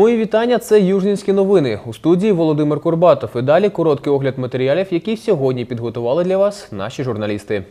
Мої вітання. Це Южнінські новини. У студії Володимир Курбатов. І далі короткий огляд матеріалів, які сьогодні підготували для вас наші журналісти.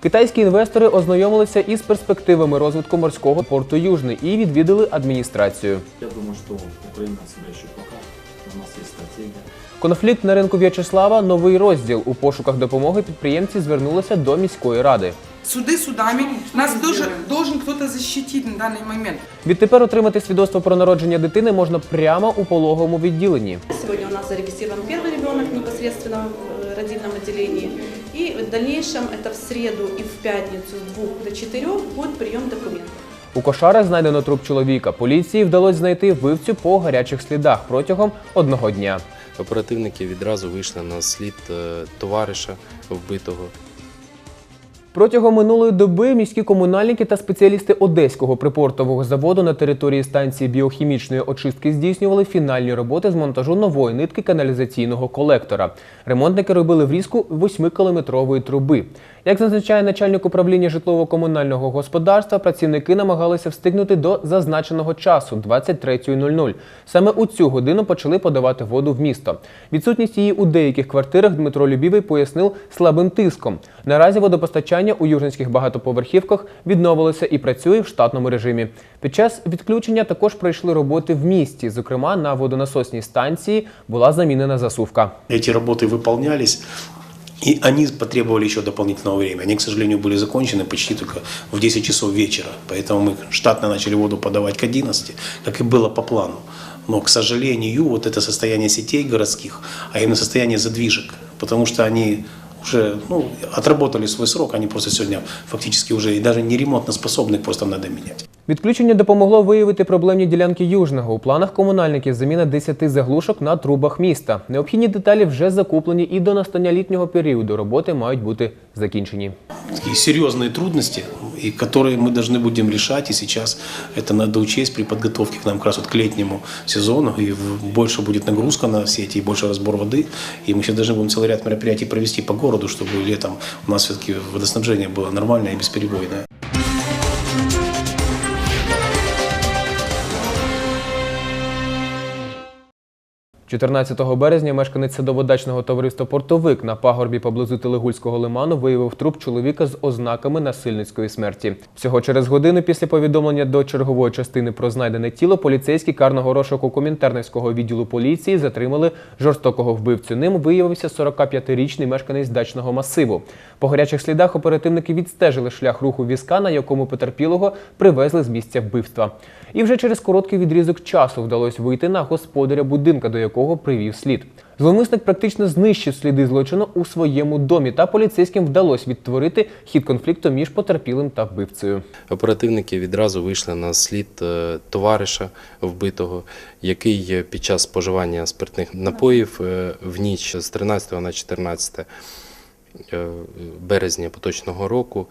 Китайські інвестори ознайомилися із перспективами розвитку морського порту Южний і відвідали адміністрацію. Я думаю, что Украина себя еще покажет. У нас есть стратегия. Конфлікт на ринку В'ячеслава новий розділ. У пошуках допомоги підприємці звернулися до міської ради Суды судами. Нас тоже должен кто-то защитить на данный момент. Відтепер отримати свідоцтво про народження дитини можна прямо у пологовому відділенні. Сегодня у нас зарегистрирован первый ребенок непосредственно в э, родильном отделении. И в дальнейшем это в среду и в пятницу с 2 до 4 будет прием документов. У кошарах знайдено труп чоловіка. Поліції вдалося знайти вбивцю по гарячих слідах протягом одного дня. Оперативники відразу вийшли на слід е, товариша вбитого. Протягом минулої доби міські комунальники та спеціалісти одеського припортового заводу на території станції біохімічної очистки здійснювали фінальні роботи з монтажу нової нитки каналізаційного колектора. Ремонтники робили врізку 8-кілометрової труби. Як зазначає начальник управління житлово-комунального господарства, працівники намагалися встигнути до зазначеного часу 23.00. Саме у цю годину почали подавати воду в місто. Відсутність її у деяких квартирах Дмитро Любівий пояснив слабим тиском. Наразі водопостачання у южинських багатоповерхівках відновилося і працює в штатному режимі. Під час відключення також пройшли роботи в місті. Зокрема, на водонасосній станції була замінена засувка. Эти работы выполнялись, и они потребовали еще дополнительного времени. Они, к сожалению, были закончены почти только в 10 часов вечера. Поэтому мы штатно начали воду подавать к 11, как и было по плану. Но, к сожалению, вот это состояние сетей городских, а именно состояние задвижек, потому что они уже ну, отработали свой срок, они просто сегодня фактически уже и даже не ремонтно способны, просто надо менять. Відключення допомогло виявити проблемні ділянки Южного. У планах комунальників заміна 10 заглушок на трубах міста. Необхідні деталі вже закуплені і до настання літнього періоду роботи мають бути закінчені. такие серьезные трудности, и которые мы должны будем решать. И сейчас это надо учесть при подготовке к нам как раз вот к летнему сезону. И в- больше будет нагрузка на сети, и больше разбор воды. И мы сейчас должны будем целый ряд мероприятий провести по городу, чтобы летом у нас все-таки водоснабжение было нормальное и бесперебойное. – 14 березня мешканець садоводачного товариства Портовик на пагорбі поблизу Телегульського лиману виявив труп чоловіка з ознаками насильницької смерті. Всього через годину після повідомлення до чергової частини про знайдене тіло поліцейські карного розшуку Комінтернівського відділу поліції затримали жорстокого вбивцю. Ним виявився 45-річний мешканець дачного масиву. По гарячих слідах оперативники відстежили шлях руху візка, на якому потерпілого привезли з місця вбивства. І вже через короткий відрізок часу вдалося вийти на господаря будинка, до якого привів слід. Зловмисник практично знищив сліди злочину у своєму домі, та поліцейським вдалося відтворити хід конфлікту між потерпілим та вбивцею. Оперативники відразу вийшли на слід е, товариша вбитого, який під час споживання спиртних напоїв е, в ніч з 13 на 14 е, березня поточного року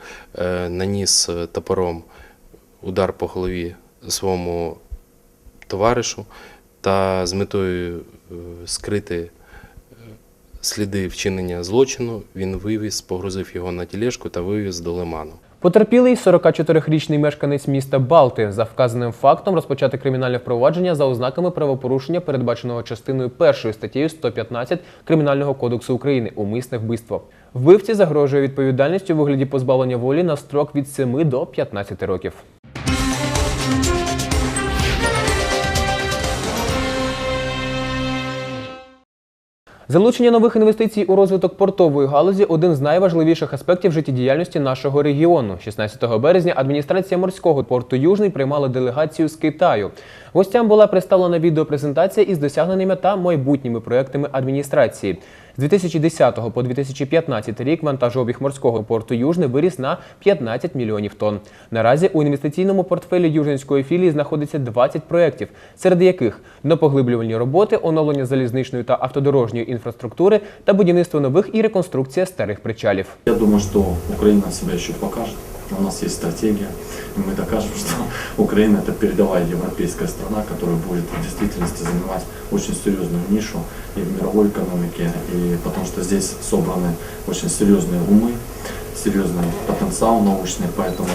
наніс топором удар по голові своєму товаришу та з метою е, скрити е, сліди вчинення злочину він вивіз, погрузив його на тілешку та вивіз до лиману. Потерпілий 44-річний мешканець міста Балти за вказаним фактом розпочати кримінальне впровадження за ознаками правопорушення, передбаченого частиною першої статтею 115 Кримінального кодексу України умисне вбивство. Вбивці загрожує відповідальність у вигляді позбавлення волі на строк від 7 до 15 років. Залучення нових інвестицій у розвиток портової галузі один з найважливіших аспектів життєдіяльності нашого регіону. 16 березня адміністрація морського порту Южний приймала делегацію з Китаю. Гостям була представлена відеопрезентація із досягненими та майбутніми проектами адміністрації. З 2010 по 2015 рік вантажообіг морського порту Южний виріс на 15 мільйонів тонн. Наразі у інвестиційному портфелі Южинської філії знаходиться 20 проєктів, серед яких допоглиблювальні роботи, оновлення залізничної та автодорожньої інфраструктури та будівництво нових і реконструкція старих причалів. Я думаю, что Украина себя еще покажет. У нас есть стратегия, и мы докажем, что Украина это передовая европейская страна, которая будет в действительности занимать очень серьезную нишу и в мировой экономике, и потому что здесь собраны очень серьезные умы, серьезный потенциал научный, поэтому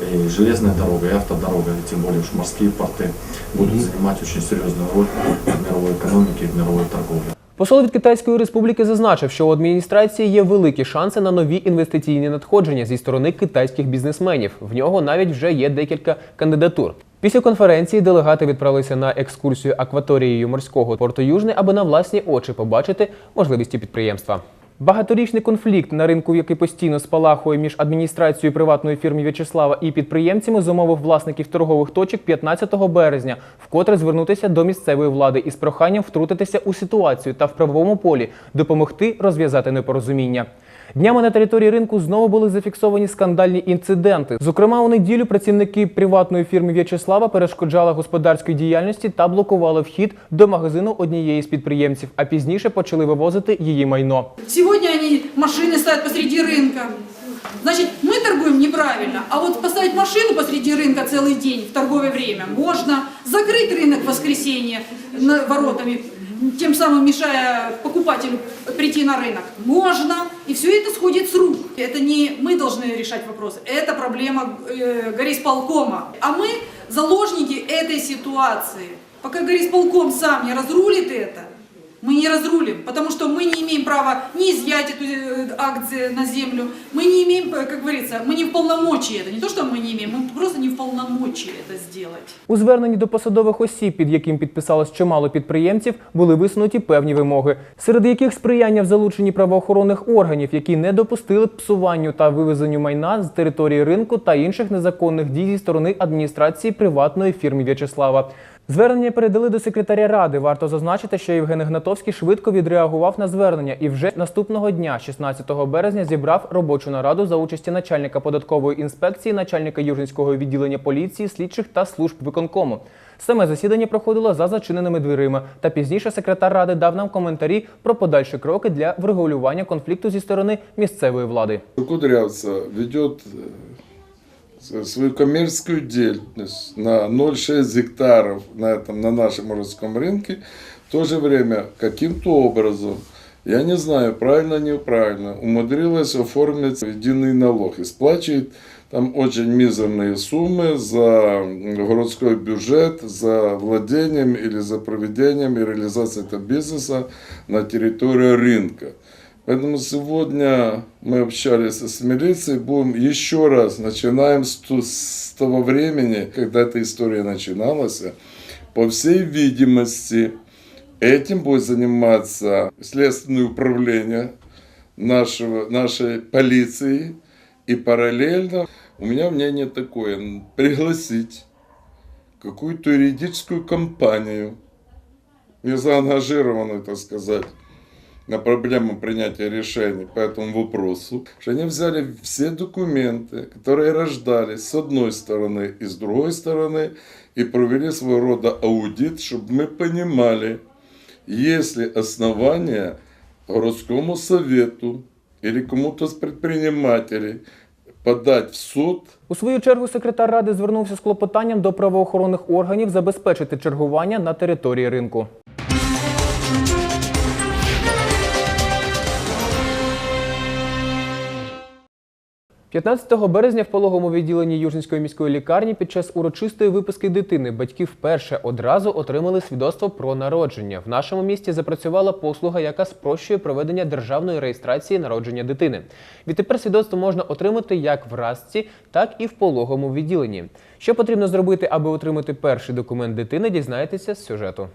и железная дорога, и автодорога, и тем более уж морские порты будут занимать очень серьезную роль в мировой экономике и в мировой торговле. Посол від Китайської республіки зазначив, що у адміністрації є великі шанси на нові інвестиційні надходження зі сторони китайських бізнесменів. В нього навіть вже є декілька кандидатур. Після конференції делегати відправилися на екскурсію акваторією морського порту Южний, аби на власні очі побачити можливості підприємства. Багаторічний конфлікт на ринку, який постійно спалахує між адміністрацією приватної фірми В'ячеслава і підприємцями, зумовив власників торгових точок 15 березня, вкотре звернутися до місцевої влади із проханням втрутитися у ситуацію та в правовому полі допомогти розв'язати непорозуміння. Днями на території ринку знову були зафіксовані скандальні інциденти. Зокрема, у неділю працівники приватної фірми В'ячеслава перешкоджали господарській діяльності та блокували вхід до магазину однієї з підприємців, а пізніше почали вивозити її майно. Сегодня они машины ставят посреди рынка. Значит, мы торгуем неправильно, а вот поставить машину посреди рынка целый день в торговое время можно. Закрыть рынок в воскресенье на- воротами, тем самым мешая покупателю прийти на рынок, можно. И все это сходит с рук. Это не мы должны решать вопросы, это проблема э, горисполкома. А мы заложники этой ситуации. Пока горисполком сам не разрулит это, мы не разрулим, потому что мы не имеем права ни изъять эту э, акции на землю, мы не имеем, э, как говорится, мы не в полномочии это, не то, что мы не имеем, мы просто не в полномочии это сделать. У зверненні до посадових осіб, під яким підписалось чимало підприємців, були висунуті певні вимоги, серед яких сприяння в залученні правоохоронних органів, які не допустили псуванню та вивезенню майна з території ринку та інших незаконних дій зі сторони адміністрації приватної фірми В'ячеслава. Звернення передали до секретаря ради. Варто зазначити, що Євген Ігнатовський швидко відреагував на звернення і вже наступного дня, 16 березня, зібрав робочу нараду за участі начальника податкової інспекції, начальника Южницького відділення поліції, слідчих та служб виконкому. Саме засідання проходило за зачиненими дверима. Та пізніше секретар ради дав нам коментарі про подальші кроки для врегулювання конфлікту зі сторони місцевої влади. Кудрявцева ведет э, свою коммерческую деятельность на 0,6 гектаров на, этом, на нашем морском рынке. В то же время каким-то образом, я не знаю, правильно неправильно, умудрилась оформить единый налог и сплачивает там очень мизерные суммы за городской бюджет, за владением или за проведением и реализацией этого бизнеса на территории рынка. Поэтому сегодня мы общались с милицией, будем еще раз, начинаем с, с того времени, когда эта история начиналась. По всей видимости, этим будет заниматься следственное управление нашего, нашей полиции. И параллельно у меня мнение такое, пригласить какую-то юридическую компанию, не заангажированную, так сказать, на проблему принятия решений по этому вопросу, что они взяли все документы, которые рождались с одной стороны и с другой стороны, и провели своего рода аудит, чтобы мы понимали, есть ли основания городскому совету или кому-то из предпринимателей подать в суд У свою чергу секретар ради звернувся з клопотанням до правоохоронних органів забезпечити чергування на території ринку. – 15 березня в пологовому відділенні Южницької міської лікарні під час урочистої виписки дитини батьки вперше одразу отримали свідоцтво про народження. В нашому місті запрацювала послуга, яка спрощує проведення державної реєстрації народження дитини. Відтепер свідоцтво можна отримати як в разці, так і в пологовому відділенні. Що потрібно зробити, аби отримати перший документ дитини, дізнаєтеся з сюжету.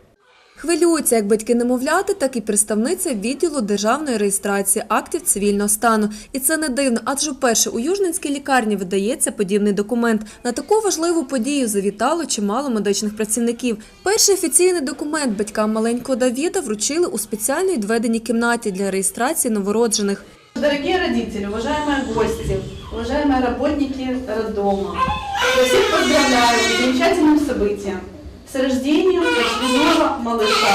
Хвилюються як батьки немовляти, так і представниця відділу державної реєстрації актів цивільного стану. І це не дивно, адже вперше у Южненській лікарні видається подібний документ. На таку важливу подію завітало чимало медичних працівників. Перший офіційний документ батькам маленького Давіда вручили у спеціально відведеній кімнаті для реєстрації новороджених. Дорогие родители, уважаемые гости, уважаемые работники роддома, я всех поздравляю с замечательным событием, с рождением очередного малыша.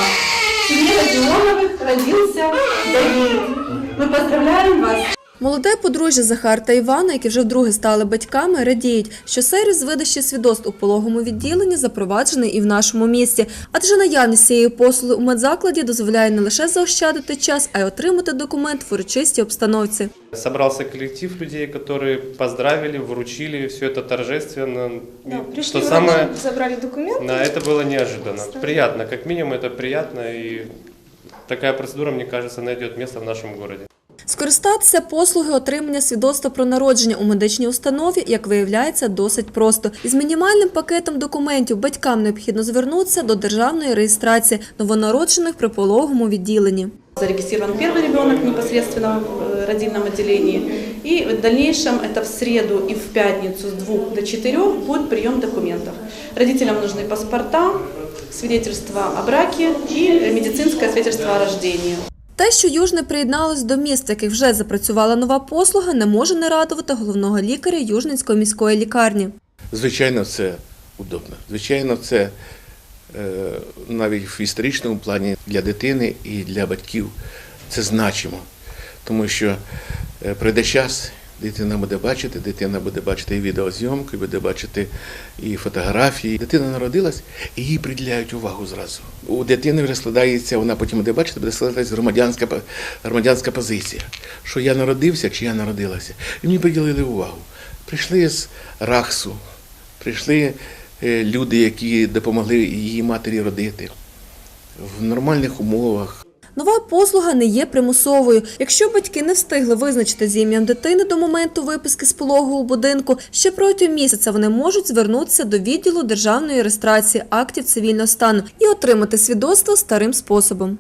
В семье Родионовых родился Давид. Мы поздравляем вас. Молоде подружжя Захар та Івана, які вже вдруге стали батьками, радіють, що сервіс видачі свідоцтв у пологовому відділенні запроваджений і в нашому місті. Адже наявність цієї послуги у медзакладі дозволяє не лише заощадити час, а й отримати документ в урочистій обстановці. Собрался коллектив людей, которые поздравили, вручили все это торжественно. Да, И пришли что в самое, роддом, забрали документы. на это было неожиданно. Приятно, как минимум это приятно, и такая процедура, мне кажется, найдет место в нашем городе. Скористатися послуги отримання свідоцтва про народження у медичній установі, як виявляється, досить просто. Із мінімальним пакетом документів батькам необхідно звернутися до державної реєстрації новонароджених при пологовому відділенні. Зарегистрирован первый ребенок непосредственно в э, родильном отделении. И в дальнейшем это в среду и в пятницу с 2 до 4 будет прием документов. Родителям нужны паспорта, свидетельство о браке и медицинское свидетельство о рождении. Те, що Южне приєдналось до міст, в яких вже запрацювала нова послуга, не може не радувати головного лікаря Южницької міської лікарні. Звичайно, це удобно. Звичайно, це е, навіть в історичному плані для дитини і для батьків це значимо. Тому що е, прийде час, дитина буде бачити, дитина буде бачити і відеозйомку, і буде бачити і фотографії. Дитина народилась, і їй приділяють увагу зразу. У дитини вже складається, вона потім буде бачити, буде складатися громадянська, громадянська позиція, що я народився чи я народилася. І мені приділили увагу. Прийшли з Рахсу, прийшли е, люди, які допомогли її матері родити в нормальних умовах. Нова послуга не є примусовою. Якщо батьки не встигли визначити з ім'ям дитини до моменту виписки з пологового будинку, ще протягом місяця вони можуть звернутися до відділу державної реєстрації актів цивільного стану і отримати свідоцтво старим способом.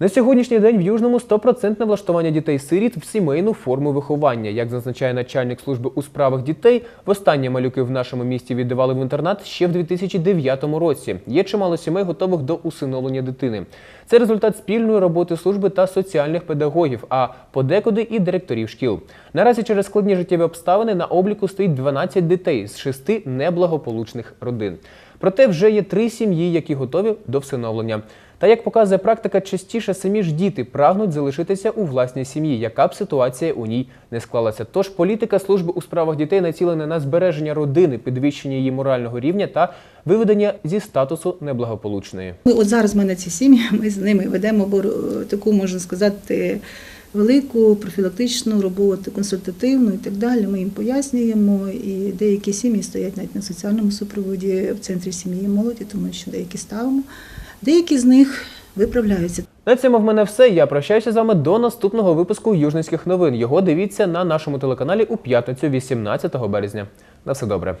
На сьогоднішній день в Южному 100% влаштування дітей-сиріт в сімейну форму виховання. Як зазначає начальник служби у справах дітей, востаннє малюки в нашому місті віддавали в інтернат ще в 2009 році. Є чимало сімей, готових до усиновлення дитини. Це результат спільної роботи служби та соціальних педагогів, а подекуди і директорів шкіл. Наразі через складні життєві обставини на обліку стоїть 12 дітей з шести неблагополучних родин. Проте вже є три сім'ї, які готові до всиновлення. Та як показує практика, частіше самі ж діти прагнуть залишитися у власній сім'ї, яка б ситуація у ній не склалася. Тож політика служби у справах дітей націлена на збереження родини, підвищення її морального рівня та виведення зі статусу неблагополучної. Ми от зараз в мене ці сім'ї, ми з ними ведемо бор- таку, можна сказати, велику профілактичну роботу, консультативну і так далі. Ми їм пояснюємо, і деякі сім'ї стоять навіть на соціальному супроводі в центрі сім'ї молоді, тому що деякі ставимо. Деякі з них виправляються. На цьому в мене все. Я прощаюся з вами до наступного випуску Южницьких новин. Його дивіться на нашому телеканалі у п'ятницю, 18 березня. На все добре.